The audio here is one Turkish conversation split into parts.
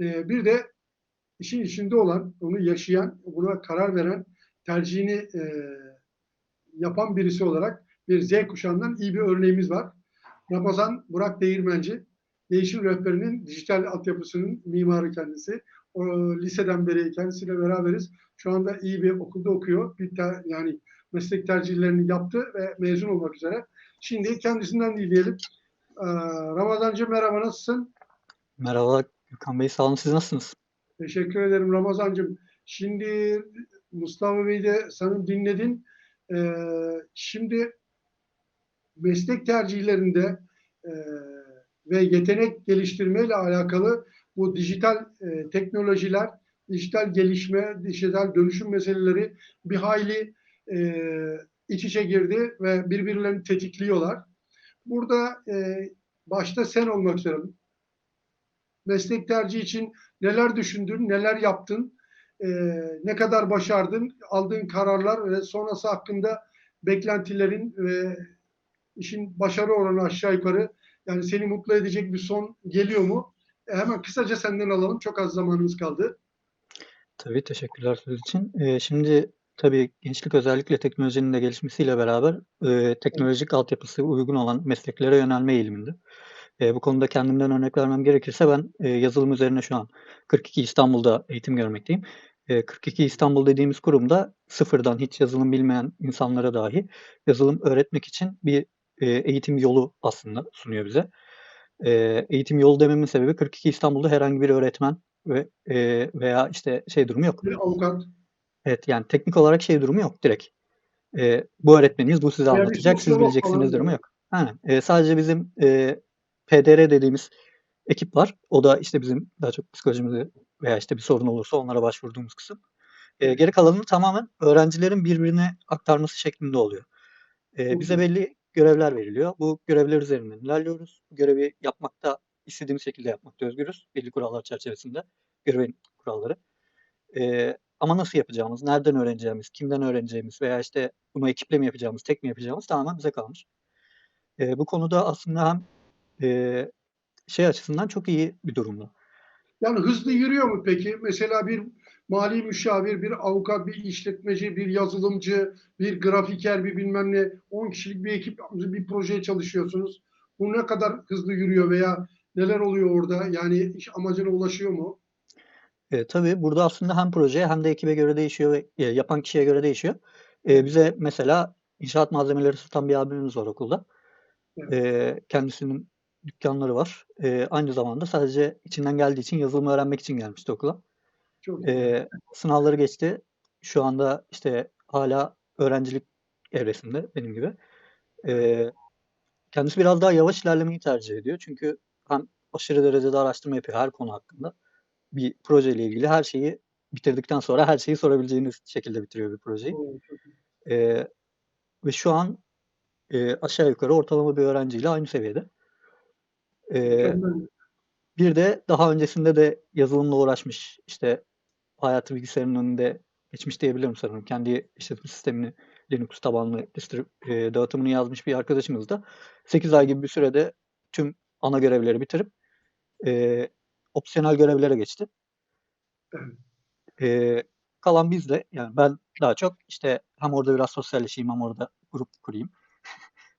E, bir de işin içinde olan, onu yaşayan, buna karar veren, tercihini e, yapan birisi olarak bir Z kuşağından iyi bir örneğimiz var. Ramazan Burak Değirmenci, Değişim Rehberi'nin dijital altyapısının mimarı kendisi. O, liseden beri kendisiyle beraberiz. Şu anda iyi bir okulda okuyor. Bir ter, yani meslek tercihlerini yaptı ve mezun olmak üzere. Şimdi kendisinden dinleyelim. Ee, Ramazancı merhaba nasılsın? Merhaba Gürkan Bey, sağ olun. Siz nasılsınız? Teşekkür ederim Ramazancığım. Şimdi Mustafa Bey de sanırım dinledin. Ee, şimdi meslek tercihlerinde e, ve yetenek geliştirmeyle alakalı bu dijital e, teknolojiler, dijital gelişme, dijital dönüşüm meseleleri bir hayli e, iç içe girdi ve birbirlerini tetikliyorlar. Burada e, başta sen olmak üzere meslek tercihi için neler düşündün, neler yaptın, e, ne kadar başardın, aldığın kararlar ve sonrası hakkında beklentilerin ve işin başarı oranı aşağı yukarı yani seni mutlu edecek bir son geliyor mu? E, hemen kısaca senden alalım. Çok az zamanımız kaldı. Tabii, teşekkürler söz için. Eee, şimdi tabii gençlik özellikle teknolojinin de gelişmesiyle beraber eee, teknolojik altyapısı uygun olan mesleklere yönelme eğiliminde. Eee, bu konuda kendimden örnek vermem gerekirse ben eee, yazılım üzerine şu an 42 İstanbul'da eğitim görmekteyim. Eee, 42 İstanbul dediğimiz kurumda sıfırdan hiç yazılım bilmeyen insanlara dahi yazılım öğretmek için bir eee, eğitim yolu aslında sunuyor bize. Eee, eğitim yolu dememin sebebi 42 İstanbul'da herhangi bir öğretmen ve eee, veya işte şey durumu yok. Avukat. Evet yani teknik olarak şey durumu yok direkt. Eee, bu öğretmeniniz bu size Yani anlatacak, siz bileceksiniz durumu yok. Aynen. Eee, sadece bizim eee, PDR dediğimiz ekip var. O da işte bizim daha çok psikolojimizi veya işte bir sorun olursa onlara başvurduğumuz kısım. Eee, geri kalanını tamamen öğrencilerin birbirine aktarması şeklinde oluyor. Çok bize belli görevler veriliyor. Bu görevler üzerinden ilerliyoruz. Bu görevi yapmakta istediğimiz şekilde yapmakta özgürüz. Belli kurallar çerçevesinde. Görevin kuralları. Eee, ama nasıl yapacağımız, nereden öğreneceğimiz, kimden öğreneceğimiz veya işte bunu ekiple mi yapacağımız, tek mi yapacağımız tamamen bize kalmış. Eee, bu konuda aslında hem eee, şey açısından çok iyi bir durumda. Yani hızlı yürüyor mu peki? Mesela bir mali müşavir, bir avukat, bir işletmeci, bir yazılımcı, bir grafiker, bir bilmem ne 10 kişilik bir ekip bir projeye çalışıyorsunuz. Bu ne kadar hızlı yürüyor veya neler oluyor orada? Yani iş amacına ulaşıyor mu? Eee, tabii burada aslında hem projeye hem de ekibe göre değişiyor ve eee, yapan kişiye göre değişiyor. Eee, bize mesela inşaat malzemeleri satan bir abimiz var okulda. Evet. Eee, kendisinin dükkanları var. Eee, aynı zamanda sadece içinden geldiği için yazılım öğrenmek için gelmişti okula. Çok. Eee, sınavları geçti. Şu anda işte hala öğrencilik evresinde benim gibi. Eee, kendisi biraz daha yavaş ilerlemeyi tercih ediyor. Çünkü hem aşırı derecede araştırma yapıyor her konu hakkında. Bir projeyle ilgili her şeyi bitirdikten sonra her şeyi sorabileceğiniz şekilde bitiriyor bir projeyi. Eee, ve şu an eee, aşağı yukarı ortalama bir öğrenciyle aynı seviyede. Mükemmel. bir de daha öncesinde de yazılımla uğraşmış, işte hayatı bilgisayarın önünde geçmiş diyebilirim sanırım. Kendi işletim sistemini Linux tabanlı distrib eee, dağıtımını yazmış bir arkadaşımız da 8 ay gibi bir sürede tüm ana görevleri bitirip eee, opsiyonel görevlere geçti. Eee, kalan biz de yani ben daha çok işte hem orada biraz sosyalleşeyim hem orada grup kurayım.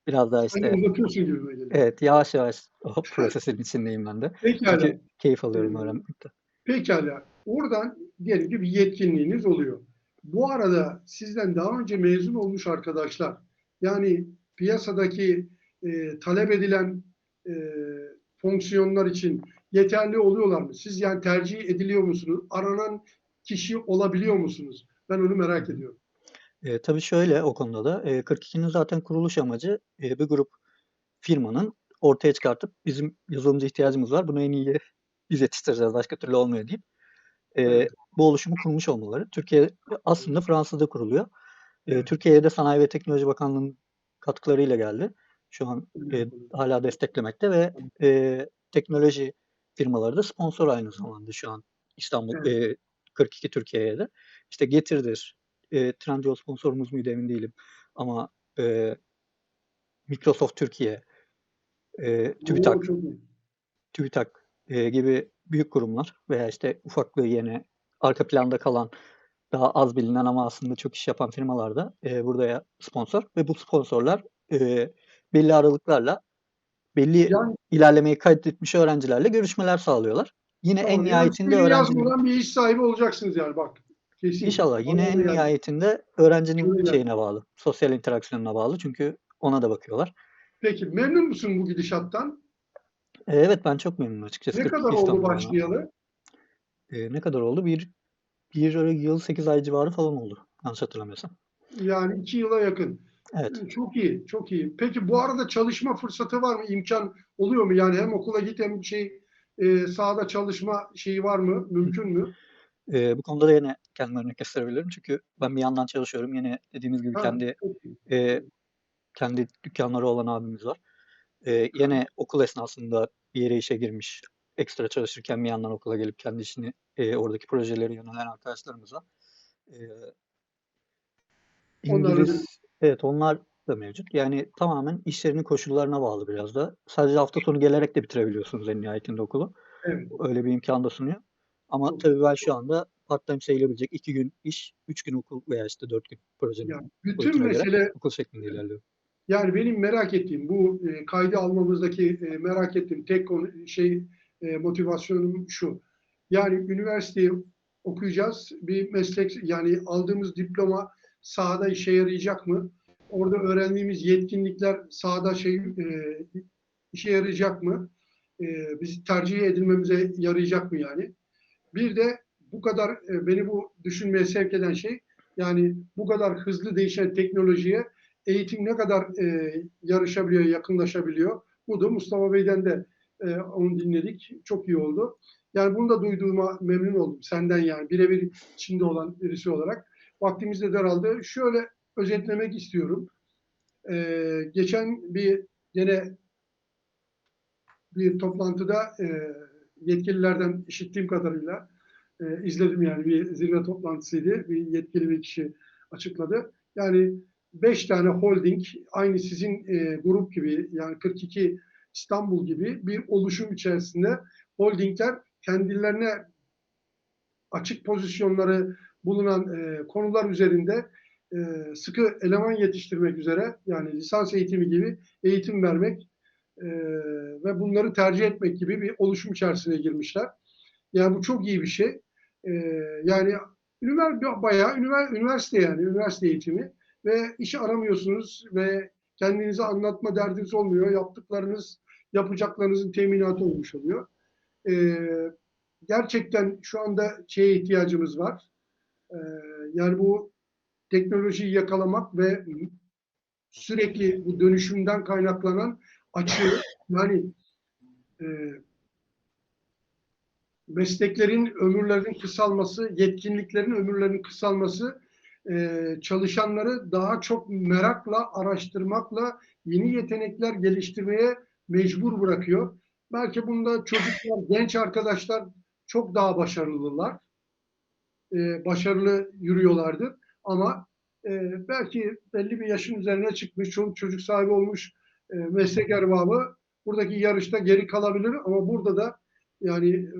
Biraz daha Hani işte uzatıyorsun evet yavaş yavaş o prosesin içindeyim ben de. Pekala. Çünkü keyif alıyorum Eee, öğrenmekten. Pekala. Oradan diyelim ki bir yetkinliğiniz oluyor. Bu arada sizden daha önce mezun olmuş arkadaşlar yani piyasadaki e, talep edilen e, fonksiyonlar için yeterli oluyorlar mı? Siz yani tercih ediliyor musunuz? Aranan kişi olabiliyor musunuz? Ben onu merak ediyorum. Eee, tabii şöyle o konuda da eee, 42'nin zaten kuruluş amacı eee, bir grup firmanın ortaya çıkartıp bizim yazılımcı ihtiyacımız var. Bunu en iyi biz yetiştireceğiz. Başka türlü olmuyor deyip Evet. bu oluşumu kurmuş olmaları. Türkiye aslında Fransa'da kuruluyor. Evet. Türkiye'ye de Sanayi ve Teknoloji Bakanlığı'nın katkılarıyla geldi. Şu an eee, hala desteklemekte ve eee, teknoloji firmaları da sponsor aynı zamanda şu an İstanbul eee, 42 Türkiye'ye de. İşte Getir'dir, eee, Trendyol sponsorumuz muydu emin değilim ama eee, Microsoft Türkiye, Oo, TÜBİTAK. TÜBİTAK eee, gibi büyük kurumlar veya işte ufaklığı yeni arka planda kalan daha az bilinen ama aslında çok iş yapan firmalar da e, buraya sponsor ve bu sponsorlar e, belli aralıklarla belli Yani ilerlemeyi kaydetmiş öğrencilerle görüşmeler sağlıyorlar. Yine en tamam, yani nihayetinde CV öğrencinin yazmadan bir iş sahibi olacaksınız yani bak. Kesin. İnşallah yine en yani. nihayetinde öğrencinin Öyle. şeyine bağlı. Sosyal interaksiyonuna bağlı. Çünkü ona da bakıyorlar. Peki memnun musun bu gidişattan? E, evet ben çok memnunum açıkçası. Ne 42 kadar oldu başlayalı? E, ne kadar oldu? Bir, bir yıl 8 ay civarı falan oldu. Yanlış hatırlamıyorsam. Yani iki yıla yakın. Evet. Çok iyi, çok iyi. Peki bu arada çalışma fırsatı var mı? İmkan oluyor mu? Yani hem okula git hem şey e, sahada çalışma şeyi var mı? Mümkün mü? E, bu konuda da yine kendime örnek gösterebilirim. Çünkü ben bir yandan çalışıyorum. Yine dediğimiz gibi kendi e, kendi dükkanları olan abimiz var. E, yine okul esnasında bir yere işe girmiş. Ekstra çalışırken bir yandan okula gelip kendi işini e, oradaki projeleri yönelen arkadaşlarımız var. E, Onlar İngiliz, evet onlar da mevcut. Yani tamamen işlerinin koşullarına bağlı biraz da. Sadece hafta sonu gelerek de bitirebiliyorsunuz en nihayetinde okulu. Evet. Öyle bir imkan da sunuyor. Ama tabii ben şu anda part-time sayılabilecek iki gün iş, üç gün okul veya işte dört gün projenin Yani bütün göre mesele okul şeklinde ilerliyor. yani benim merak ettiğim bu e, kaydı almamızdaki e, merak ettiğim tek konu şey e, motivasyonum şu. Yani üniversiteyi okuyacağız. Bir meslek yani aldığımız diploma sahada işe yarayacak mı? Orada öğrendiğimiz yetkinlikler sahada şey e, işe yarayacak mı? E, biz tercih edilmemize yarayacak mı yani? Bir de bu kadar e, beni bu düşünmeye sevk eden şey yani bu kadar hızlı değişen teknolojiye eğitim ne kadar e, yarışabiliyor, yakınlaşabiliyor. Bu da Mustafa Bey'den de e, onu dinledik. Çok iyi oldu. Yani bunu da duyduğuma memnun oldum senden yani birebir içinde olan birisi olarak. Vaktimiz de daraldı. Şöyle özetlemek istiyorum. E, geçen bir yine bir toplantıda e, yetkililerden işittiğim kadarıyla e, izledim yani bir zirve toplantısıydı. Bir yetkili bir kişi açıkladı. Yani beş tane holding aynı sizin e, grup gibi yani 42 İstanbul gibi bir oluşum içerisinde holdingler kendilerine açık pozisyonları bulunan e, konular üzerinde e, sıkı eleman yetiştirmek üzere yani lisans eğitimi gibi eğitim vermek e, ve bunları tercih etmek gibi bir oluşum içerisine girmişler. Yani bu çok iyi bir şey. E, yani ünivers bayağı ünivers üniversite yani üniversite eğitimi ve iş aramıyorsunuz ve kendinizi anlatma derdiniz olmuyor. Yaptıklarınız, yapacaklarınızın teminatı olmuş oluyor. E, gerçekten şu anda şeye ihtiyacımız var. E, yani bu teknolojiyi yakalamak ve sürekli bu dönüşümden kaynaklanan açığı yani e, mesleklerin ömürlerinin kısalması, yetkinliklerin ömürlerinin kısalması e, çalışanları daha çok merakla, araştırmakla yeni yetenekler geliştirmeye mecbur bırakıyor. Belki bunda çocuklar, genç arkadaşlar çok daha başarılılar. E, başarılı yürüyorlardır. Ama e, belki belli bir yaşın üzerine çıkmış, çoluk çocuk sahibi olmuş meslek erbabı buradaki yarışta geri kalabilir ama burada da yani e,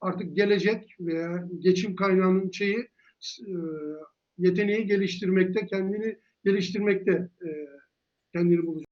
artık gelecek veya geçim kaynağının şeyi e, yeteneği geliştirmekte, kendini geliştirmekte e, kendini bulacak.